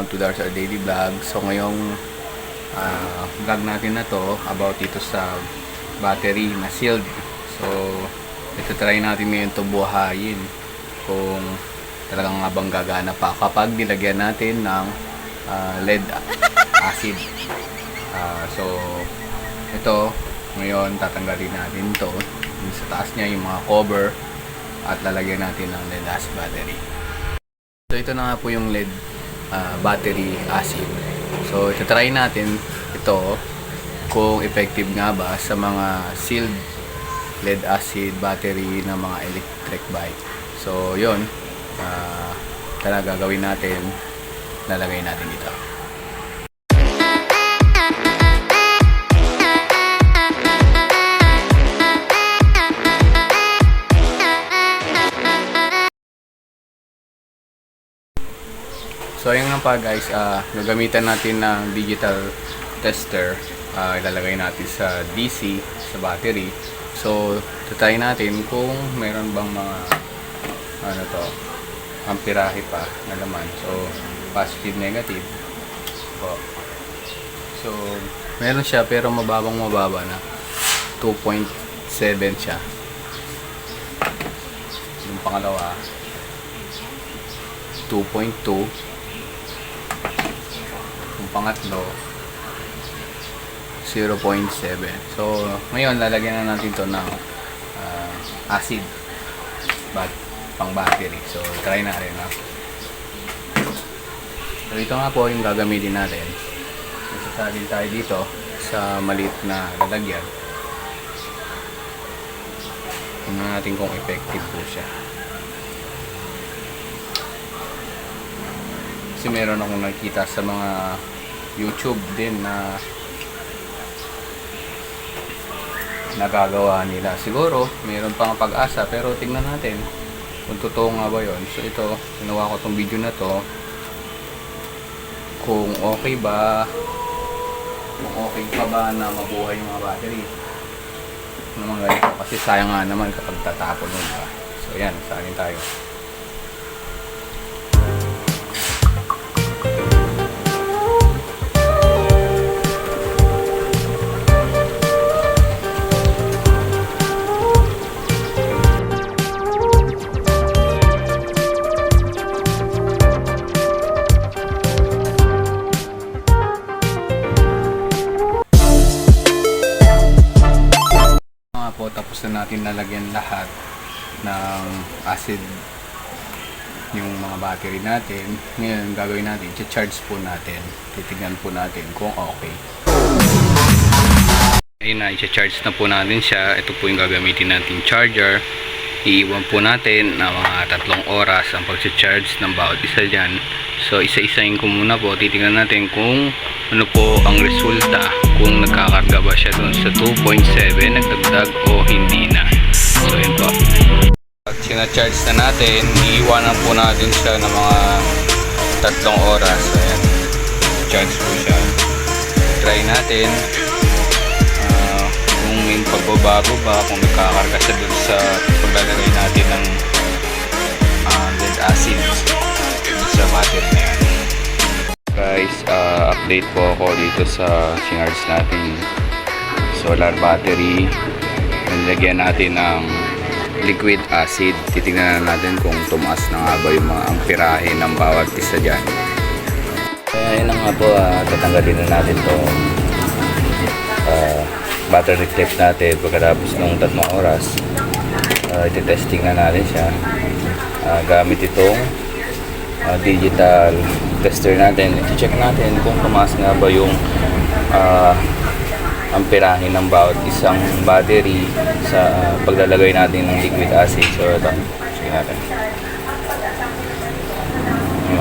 welcome to Our Daily Vlog. So ngayong ah, vlog natin na to about dito sa battery na sealed. So ito try natin ngayon to buhayin kung talagang habang gagana pa kapag nilagyan natin ng ah, lead acid. Ah, so ito ngayon tatanggalin natin to sa taas niya yung mga cover at lalagyan natin ng lead acid battery. So ito na nga po yung lead ah, battery acid. So ito try natin ito kung effective nga ba sa mga sealed lead acid battery ng mga electric bike. So yon uh, talaga gagawin natin lalagay natin dito. Pa guys, ah gagamitan natin ng digital tester. Ah, ilalagay natin sa DC, sa battery. So, tatry natin kung meron bang mga ano to, amperahe pa na laman. So, positive, negative. Po. So, meron siya pero mababang mababa na. 2.7 siya. Yung pangalawa, 2.2 yung pangatlo 0.7 so ngayon lalagyan na natin to ng ah, acid bat pang battery. So try na rin ha? so ito nga po yung gagamitin natin. Isasalin tayo dito sa maliit na lalagyan. Tingnan natin kung effective po siya. Kasi meron akong nakita sa mga YouTube din na nagagawa nila. Siguro, meron pang pag-asa pero tingnan natin kung totoo nga ba yon. So ito, ginawa ko tong video na to. Kung okay ba kung okay pa ba na mabuhay yung mga battery. Naman ganito. Kasi sayang nga naman kapag tatapon mo ba? So yan, salin tayo na natin lalagyan lahat ng acid yung mga battery natin. Ngayon gagawin natin i-charge po natin. Titignan po natin kung okay. Ayun na i-charge na po natin siya. Ito po yung gagamitin natin charger. Iiwan po natin na mga tatlong oras ang pag-charge ng bawat isa dyan so isa-isahin ko muna po. Titignan natin kung ano po ang resulta kung nagkakarga ba siya doon sa 2.7 nagdagdag o hindi na. So yun po. At sinacharge na natin iiwanan po natin siya ng mga tatlong oras. Ayan. Charge po siya. Try natin. Ah, kung may pagbabago ba kung nagkakarga siya doon sa paglalagay natin ng ah, lead acid sa battery guys ah, update po ako dito sa sinarge natin. Solar battery. Nilagyan natin ng liquid acid. Titignan na natin kung tumaas na nga ba yung mga amperahe ng bawat isa dyan. Kaya yun na nga po ah, tatanggalin na natin to battery clip natin. Pagkatapos ng tatlong oras uh, iti-testing na natin siya. Ah, gamit itong ah, digital tester natin. I-check natin kung tumaas nga ba yung ah, amperahe ng bawat isang battery sa ah, paglalagay natin ng liquid acid. So ito. Check natin.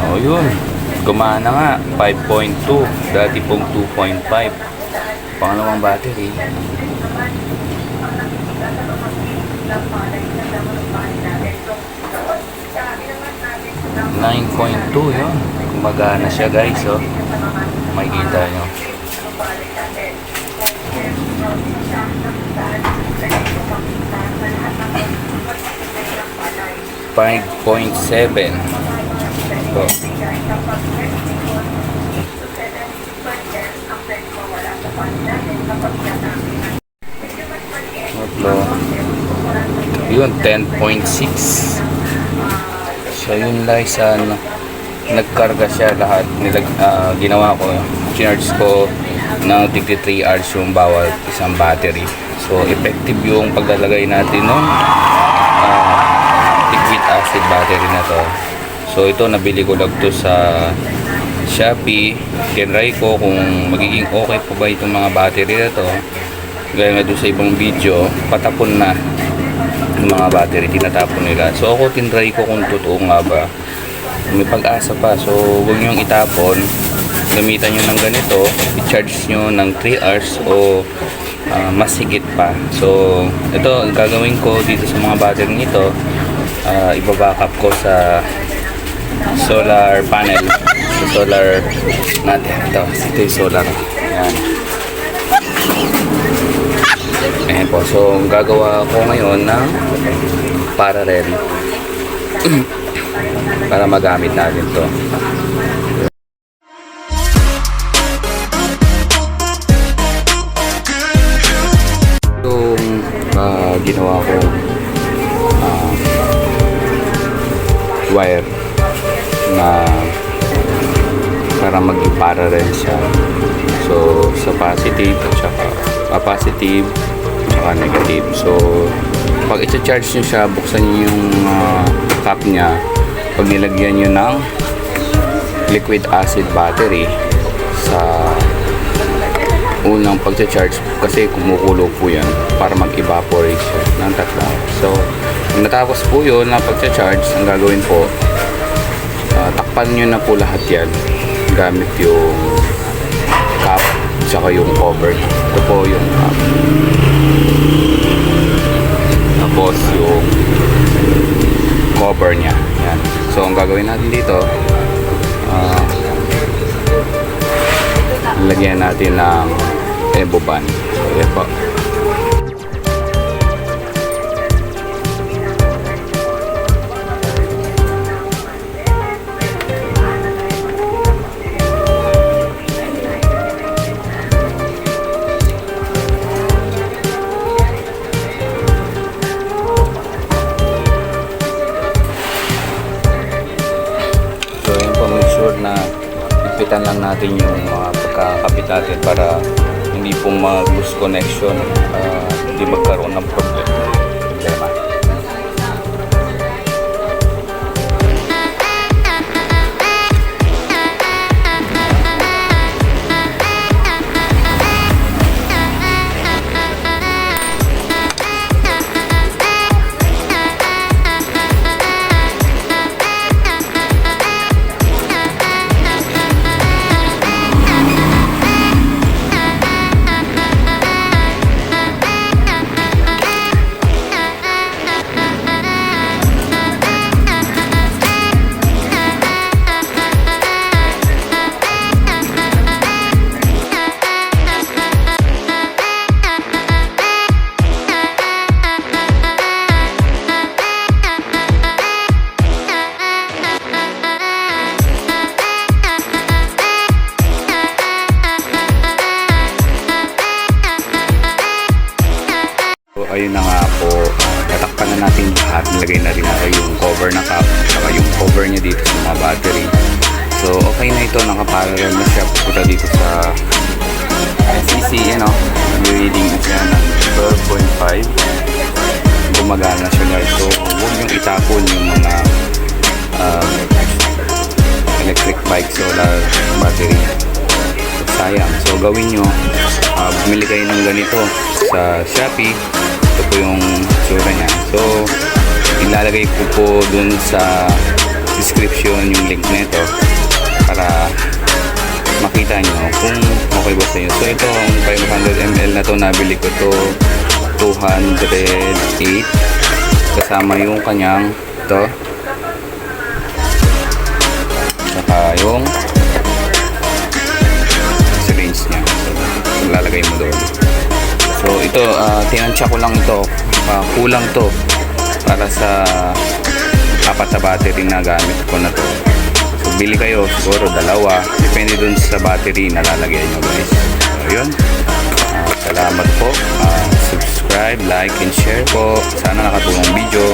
Oh yun. Gumana nga. 5.2 dati pong 2.5 pangalawang battery 9.2 yun kumagana siya guys oh. makikita nyo Five point seven. So, Tatlo. Yun, 10.6 so yun guys ano nagkarga siya lahat. Nilag, ah, ginawa ko charge ko ng 53 hours yung bawat isang battery. So effective yung paglalagay natin ng ah, liquid acid battery na to. So ito nabili ko lang to sa Shopee. Tinry ko kung magiging okay pa ba itong mga battery na to. Gaya nga doon sa ibang video patapon na yung mga battery tinatapon nila. So ako tinry ko kung totoo nga ba. May pag-asa pa. So huwag nyong itapon. Gamitan nyo ng ganito. I-charge nyo ng 3 hours o ah, mas higit pa. So ito ang gagawin ko dito sa mga battery nito uh, ibabackup ko sa solar panel. Sa solar natin. Ito ito yung solar. Yan Ayan po. So, gagawa ko ngayon ng parallel para magamit natin to. Yung ah, ginawa ko ah, wire na para maging parallel siya. So, sa positive at saka ah, positive saka negative. So, pag i-charge nyo siya, buksan nyo yung ah, cap niya. Pag nilagyan nyo ng liquid acid battery sa unang pag-charge kasi kumukulo po yan para mag-evaporate ng tatlo. So, natapos po yun na pag-charge, ang gagawin po, ah, takpan nyo na po lahat yan gamit yung cap tsaka yung cover. Ito po yung cap. Tapos yung cover niya. Yan. So, ang gagawin natin dito, ah, lagyan natin ng Evo band. So, yan po. Ipitan lang natin yung mga pagkakapit natin para hindi po mag-lose connection, ah, hindi magkaroon ng problem. So, okay na ito. Nakaparallel na siya. Pupunta dito sa SEC, you know. Nag-reading na siya ng 12.5. Gumagana siya guys. So, huwag yung itapon yung mga ah, electric bike solar battery. Sayang. So, gawin nyo. ah, bumili kayo ng ganito sa Shopee. Ito po yung sura niya. So, ilalagay ko po dun sa description yung link nito para makita nyo kung okay ba sa inyo. So, ito ang 500ml na to nabili ko to 208 kasama yung kanyang ito saka yung syringe niya. So, lalagay mo doon. So, ito, uh, tinansya ko lang ito. Ah, kulang to para sa apat na battery na gamit ko na to bili kayo siguro dalawa. Depende dun sa battery na lalagyan nyo guys. So yun uh, ah, salamat po. Uh, subscribe like and share po. Sana nakatulong video.